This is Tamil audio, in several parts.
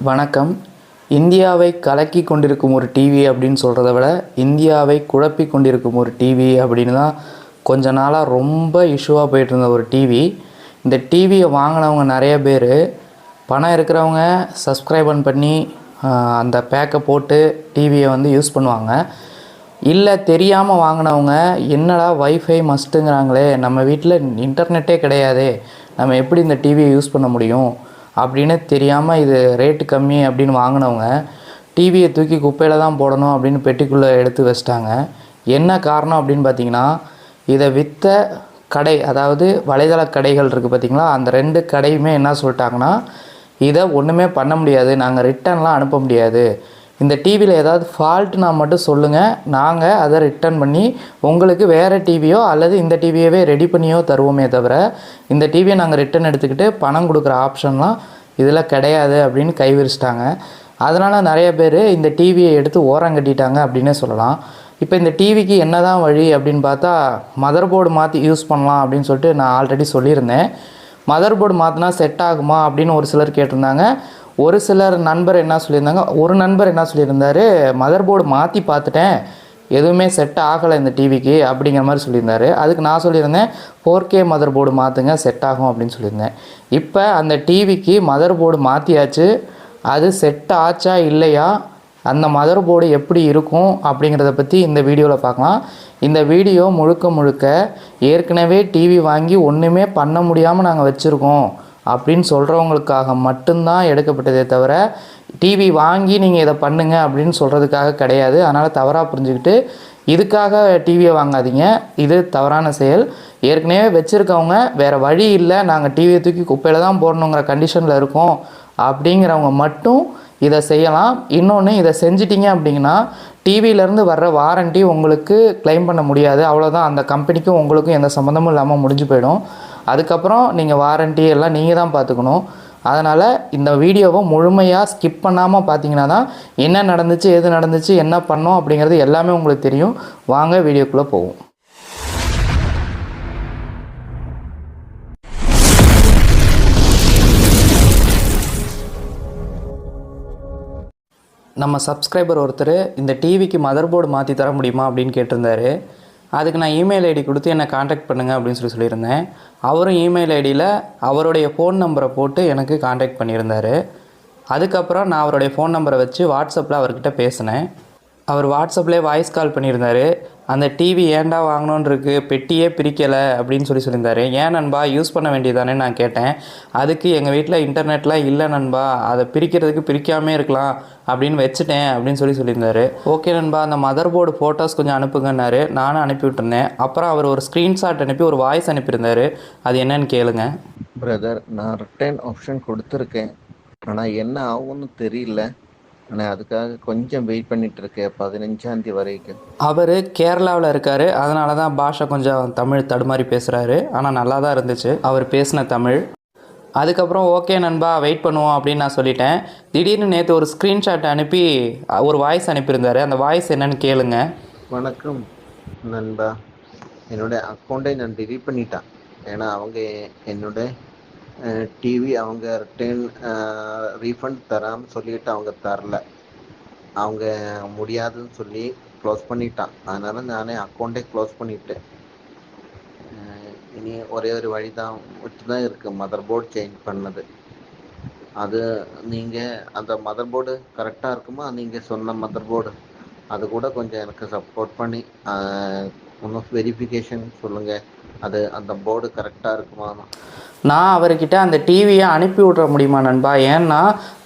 வணக்கம். இந்தியாவை கலக்கி கொண்டிருக்கும் ஒரு டிவி அப்படின்னு சொல்கிறத விட இந்தியாவை குழப்பி கொண்டிருக்கும் ஒரு டிவி அப்படின்னு தான் கொஞ்ச நாளாக ரொம்ப இஷ்யூவாக போயிட்டு இருந்த ஒரு டிவி இந்த டிவியை வாங்கினவங்க நிறைய பேர் பணம் இருக்கிறவங்க சப்ஸ்கிரைபன் பண்ணி அந்த பேக்கை போட்டு டிவியை வந்து யூஸ் பண்ணுவாங்க. இல்லை தெரியாமல் வாங்கினவங்க என்னடா வைஃபை மஸ்ட்டுங்கிறாங்களே நம்ம வீட்டில் இன்டர்நெட்டே கிடையாதே நம்ம எப்படி இந்த டிவியை யூஸ் பண்ண முடியும்? அப்படின்னு தெரியாமல் இது ரேட்டு கம்மி அப்படின்னு வாங்கினவங்க டிவியை தூக்கி குப்பையில் தான் போடணும் அப்படின்னு பெட்டிக்குள்ளே எடுத்து வச்சிட்டாங்க. என்ன காரணம் அப்படின்னு பார்த்தீங்கன்னா இதை விற்ற கடை அதாவது வலைதள கடைகள் இருக்குது பார்த்தீங்களா அந்த ரெண்டு கடையுமே என்ன சொல்லிட்டாங்கன்னா இதை ஒன்றுமே பண்ண முடியாது நாங்கள் ரிட்டர்ன்லாம் அனுப்ப முடியாது. இந்த டிவியில் ஏதாவது ஃபால்ட்னா மட்டும் சொல்லுங்கள் நாங்கள் அதை ரிட்டர்ன் பண்ணி உங்களுக்கு வேறு டிவியோ அல்லது இந்த டிவியவே ரெடி பண்ணியோ தருவோமே தவிர இந்த டிவியை நாங்கள் ரிட்டர்ன் எடுத்துக்கிட்டு பணம் கொடுக்குற ஆப்ஷன்லாம் இதில் கிடையாது அப்படின்னு கைவிரிச்சிட்டாங்க. அதனால் நிறைய பேர் இந்த டிவியை எடுத்து ஓரம் கட்டிட்டாங்க அப்படின்னே சொல்லலாம். இப்போ இந்த டிவிக்கு என்னதான் வழி அப்படின்னு பார்த்தா மதர் போர்டு மாற்றி யூஸ் பண்ணலாம் அப்படின்னு சொல்லிட்டு நான் ஆல்ரெடி சொல்லியிருந்தேன். மதர் போர்டு மாற்றினா செட் ஆகுமா அப்படின்னு ஒரு சிலர் கேட்டிருந்தாங்க. ஒரு சிலர் நண்பர் என்ன சொல்லியிருந்தாங்க? ஒரு நண்பர் என்ன சொல்லியிருந்தாரு? மதர் போர்டு மாற்றி பார்த்துட்டேன். எதுவுமே செட் ஆகலை இந்த டிவிக்கு அப்படிங்கிற மாதிரி சொல்லியிருந்தாரு. அதுக்கு நான் சொல்லியிருந்தேன் ஃபோர் கே மதர் போர்டு மாற்றுங்க செட் ஆகும் அப்படின்னு சொல்லியிருந்தேன். இப்போ அந்த டிவிக்கு மதர் போர்டு மாற்றியாச்சு அது செட் ஆச்சா இல்லையா? அந்த மதர் போர்டு எப்படி இருக்கும் அப்படிங்கிறத பற்றி இந்த வீடியோவில் பார்க்கலாம். இந்த வீடியோ முழுக்க முழுக்க ஏற்கனவே டிவி வாங்கி ஒன்றுமே பண்ண முடியாமல் நாங்கள் வச்சுருக்கோம். அப்படின்னு சொல்கிறவங்களுக்காக மட்டும்தான் எடுக்கப்பட்டதே தவிர டிவி வாங்கி நீங்கள் இதை பண்ணுங்க அப்படின்னு சொல்கிறதுக்காக கிடையாது. அதனால் தவறாக புரிஞ்சுக்கிட்டு இதுக்காக டிவியை வாங்காதீங்க. இது தவறான செயல். ஏற்கனவே வச்சுருக்கவங்க வேறு வழி இல்லை நாங்கள் டிவியை தூக்கி குப்பையில் தான் போடணுங்கிற கண்டிஷனில் இருக்கோம் அப்படிங்கிறவங்க மட்டும் இதை செய்யலாம். இன்னொன்று இதை செஞ்சிட்டிங்க அப்படிங்கன்னா டிவியிலேருந்து வர்ற வாரண்ட்டி உங்களுக்கு க்ளைம் பண்ண முடியாது. அவ்வளோதான் அந்த கம்பெனிக்கும் உங்களுக்கும் எந்த சம்மந்தமும் இல்லாமல் முடிஞ்சு போயிடும். அதுக்கப்புறம் நீங்கள் வாரண்ட்டி எல்லாம் நீங்கள் தான் பார்த்துக்கணும். அதனால் இந்த வீடியோவை முழுமையாக ஸ்கிப் பண்ணாமல் பார்த்தீங்கன்னா தான் என்ன நடந்துச்சு எது நடந்துச்சு என்ன பண்ணோம் அப்படிங்கிறது எல்லாமே உங்களுக்கு தெரியும். வாங்க வீடியோக்குள்ளே போவோம். நம்ம சப்ஸ்கிரைபர் ஒருத்தர் இந்த டிவிக்கு மதர் போர்டு மாற்றி தர முடியுமா அப்படின்னு கேட்டிருந்தாரு. அதுக்கு நான் இமெயில் ஐடி கொடுத்து என்னை காண்டாக்ட் பண்ணுங்கள் அப்படின்னு சொல்லி சொல்லியிருந்தேன். அவரும் இமெயில் ஐடியில் அவருடைய ஃபோன் நம்பரை போட்டு எனக்கு காண்டாக்ட் பண்ணியிருந்தார். அதுக்கப்புறம் நான் அவருடைய ஃபோன் நம்பரை வச்சு வாட்ஸ்அப்பில் அவர்கிட்ட பேசினேன். அவர் வாட்ஸ்அப்லேயே வாய்ஸ் கால் பண்ணியிருந்தார். அந்த டிவி ஏன்டா வாங்கணுன்னு இருக்கு பெட்டியே பிரிக்கலை அப்படின்னு சொல்லி சொல்லியிருந்தார். ஏன் நண்பா யூஸ் பண்ண வேண்டியதானே நான் கேட்டேன். அதுக்கு எங்கள் வீட்டில் இன்டர்நெட்லாம் இல்லை நண்பா அதை பிரிக்கிறதுக்கு பிரிக்காமே இருக்கலாம் அப்படின்னு வச்சுட்டேன் அப்படின்னு சொல்லி சொல்லியிருந்தாரு. ஓகே நண்பா அந்த மதர் போர்டு ஃபோட்டோஸ் கொஞ்சம் அனுப்புங்கன்னாரு. நானும் அனுப்பி விட்டுருந்தேன். அப்புறம் அவர் ஒரு ஸ்க்ரீன்ஷாட் அனுப்பி ஒரு வாய்ஸ் அனுப்பியிருந்தாரு. அது என்னன்னு கேளுங்க. பிரதர் நான் ரிட்டர்ன் ஆப்ஷன் கொடுத்துருக்கேன். ஆனால் என்ன ஆகும்னு தெரியல. ஆனால் அதுக்காக கொஞ்சம் வெயிட் பண்ணிட்டு இருக்கேன் பதினஞ்சாம் தேதி வரைக்கும். அவர் கேரளாவில் இருக்கார். அதனால தான் பாஷை கொஞ்சம் தமிழ் தடுமாறி பேசுகிறாரு ஆனால் நல்லா தான் இருந்துச்சு. அவர் பேசின தமிழ். அதுக்கப்புறம் ஓகே நண்பா வெயிட் பண்ணுவோம் அப்படின்னு நான் சொல்லிட்டேன். திடீர்னு நேற்று ஒரு ஸ்க்ரீன்ஷாட் அனுப்பி ஒரு வாய்ஸ் அனுப்பியிருந்தாரு. அந்த வாய்ஸ் என்னன்னு கேளுங்க. வணக்கம் நண்பா. என்னோட அக்கௌண்ட்டை நான் delete பண்ணிட்டேன். ஏன்னா அவங்க என்னோட டிவி அவங்க ரிட்டர்ன் ரீஃபண்ட் தராமல் சொல்லிட்டு அவங்க தரல. அவங்க முடியாதுன்னு சொல்லி க்ளோஸ் பண்ணிட்டான். அதனால் நானே அக்கௌண்ட்டே க்ளோஸ் பண்ணிட்டேன். இனி ஒரே ஒரு வழி தான் விட்டு தான் இருக்குது மதர் போர்டு சேஞ்ச் பண்ணது. அது நீங்கள் அந்த மதர் போர்டு கரெக்டாக இருக்குமா? நீங்கள் சொன்ன மதர் போர்டு அது கூட கொஞ்சம் எனக்கு சப்போர்ட் பண்ணி ஒன்றும் இன்னும் வெரிஃபிகேஷன் சொல்லுங்கள் அது அந்த போர்டு கரெக்டாக இருக்குமா நான் அவர்கிட்ட அந்த டிவியை அனுப்பி விட்ற முடியுமா நண்பா? ஏன்னா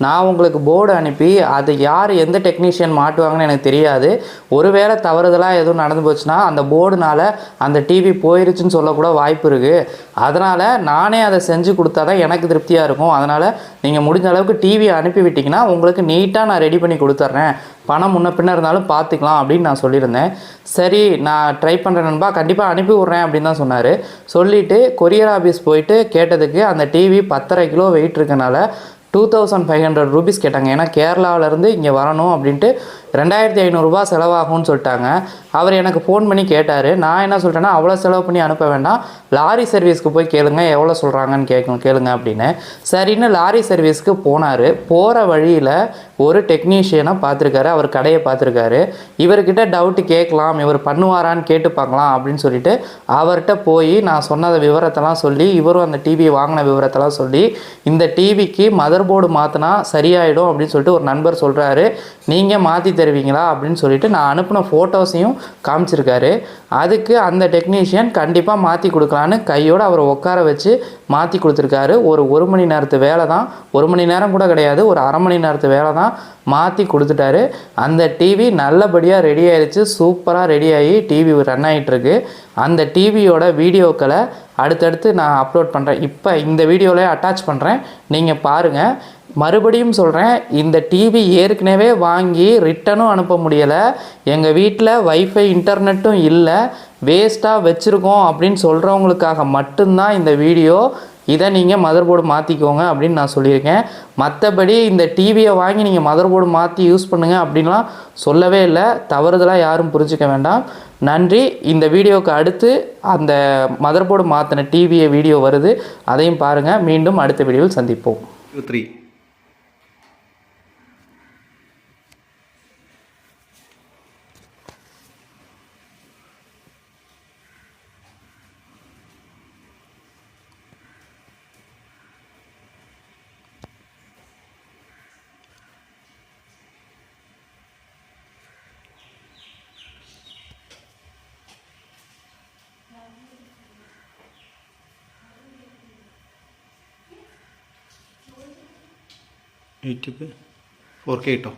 நான் உங்களுக்கு போர்டு அனுப்பி அது யார் எந்த டெக்னீஷியன் மாட்டுவாங்கன்னு எனக்கு தெரியாது. ஒருவேளை தவறுதலாக எதுவும் நடந்து போச்சுன்னா அந்த போர்டுனால் அந்த டிவி போயிருச்சுன்னு சொல்லக்கூட வாய்ப்பு இருக்குது அதனால் நானே அதை செஞ்சு கொடுத்தா தான் எனக்கு திருப்தியாக இருக்கும். அதனால் நீங்கள் முடிஞ்ச அளவுக்கு டிவியை அனுப்பி விட்டிங்கன்னா உங்களுக்கு நீட்டாக நான் ரெடி பண்ணி கொடுத்துட்றேன். பணம் முன்ன பின்ன இருந்தாலும் பார்த்துக்கலாம் அப்படின்னு நான் சொல்லியிருந்தேன். சரி நான் ட்ரை பண்ணுறேன் நண்பா. கண்டிப்பாக அனுப்பி விட்றேன் அப்படின்னு தான் சொன்னார். சொல்லிவிட்டு கொரியர் ஆஃபீஸ் போயிட்டு கேட்டதுக்கு அந்த டிவி பத்தரை கிலோ வெயிட் இருக்கனால two thousand five hundred rupees கேட்டாங்க. ஏன்னா கேரளாவிலேருந்து இங்கே வரணும் அப்படின்ட்டு ரெண்டாயிரத்தி ஐநூறுரூபா செலவாகும்னு சொல்லிட்டாங்க. அவர் எனக்கு ஃபோன் பண்ணி கேட்டார். நான் என்ன சொல்லிட்டேன்னா அவ்வளோ செலவு பண்ணி அனுப்ப வேண்டாம். லாரி சர்வீஸ்க்கு போய் கேளுங்க. எவ்வளோ சொல்கிறாங்கன்னு கேட்கும் கேளுங்க அப்படின்னு. சரின்னு லாரி சர்வீஸ்க்கு போனார். போகிற வழியில் ஒரு டெக்னீஷியனை பார்த்துருக்காரு. அவர் கடையை பார்த்துருக்காரு. இவர்கிட்ட டவுட்டு கேட்கலாம். இவர் பண்ணுவாரான்னு கேட்டு பார்க்கலாம் அப்படின்னு சொல்லிட்டு அவர்கிட்ட போய் நான் சொன்ன விவரத்தெல்லாம் சொல்லி இவரும் அந்த டிவி வாங்கின விவரத்தெல்லாம் சொல்லி இந்த டிவிக்கு மதர் போர்டு மாற்றினா சரியாயிடும் அப்படின்னு சொல்லிட்டு ஒரு நண்பர் சொல்கிறாரு நீங்கள் மாற்றி தருவீங்களா அப்படின்னு சொல்லிட்டு நான் அனுப்பின ஃபோட்டோஸையும் காமிச்சிருக்காரு. அதுக்கு அந்த டெக்னீஷியன் கண்டிப்பாக மாற்றி கொடுக்கலான்னு கையோடு அவரை உட்கார வச்சு மாற்றி கொடுத்துருக்காரு. ஒரு ஒரு மணி நேரத்து வேலை தான். ஒரு மணி நேரம் கூட கிடையாது. ஒரு அரை மணி நேரத்து வேலை தான் மாற்றி கொடுத்துட்டாரு. அந்த டிவி நல்லபடியாக ரெடி ஆயிடுச்சு சூப்பராக ரெடி ஆகி டிவி ரன் ஆகிட்டுருக்கு அந்த டிவியோட வீடியோக்களை அடுத்தடுத்து நான் அப்லோட் பண்ணுறேன் இப்போ இந்த வீடியோவில் அட்டாச் பண்ணுறேன் நீங்கள் பாருங்கள் மறுபடியும் சொல்கிறேன் இந்த டிவி ஏற்கனவே வாங்கி ரிட்டனும் அனுப்ப முடியலை. எங்கள் வீட்டில் வைஃபை இன்டர்நெட்டும் இல்லை. வேஸ்ட்டாக வச்சுருக்கோம் அப்படின்னு சொல்கிறவங்களுக்காக மட்டும்தான் இந்த வீடியோ இதை நீங்கள் மதர் போர்டு மாற்றிக்கோங்க அப்படின்னு நான் சொல்லியிருக்கேன். மற்றபடி இந்த டிவியை வாங்கி நீங்கள் மதர் போர்டு மாற்றி யூஸ் பண்ணுங்கள் அப்படின்லாம் சொல்லவே இல்லை. தவறுதலாக யாரும் புரிஞ்சுக்க வேண்டாம். நன்றி. இந்த வீடியோவுக்கு அடுத்து அந்த மதர் போர்டு மாற்றின டிவியை வீடியோ வருது. அதையும் பாருங்கள் மீண்டும் அடுத்த வீடியோவில் சந்திப்போம். த்ரீ യൂട്യൂബ് ഫോർ കെ കിട്ടോ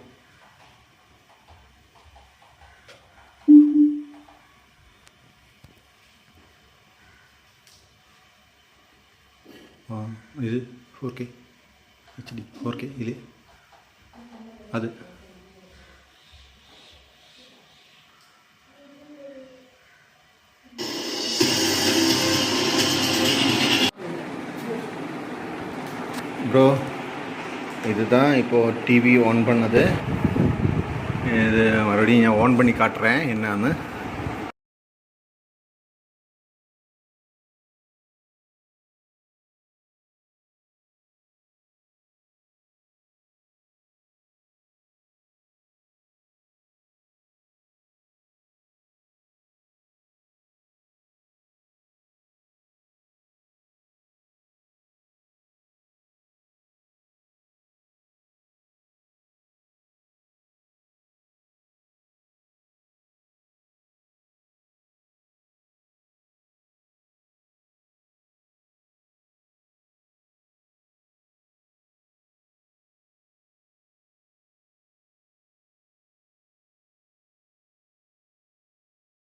ഇത് four K H D four K ഇതിൽ അത്. ப்ரோ இதுதான் இப்போது டிவி ஆன் பண்ணது. இது மறுபடியும் நான் ஆன் பண்ணி காட்டுறேன் என்னன்னு.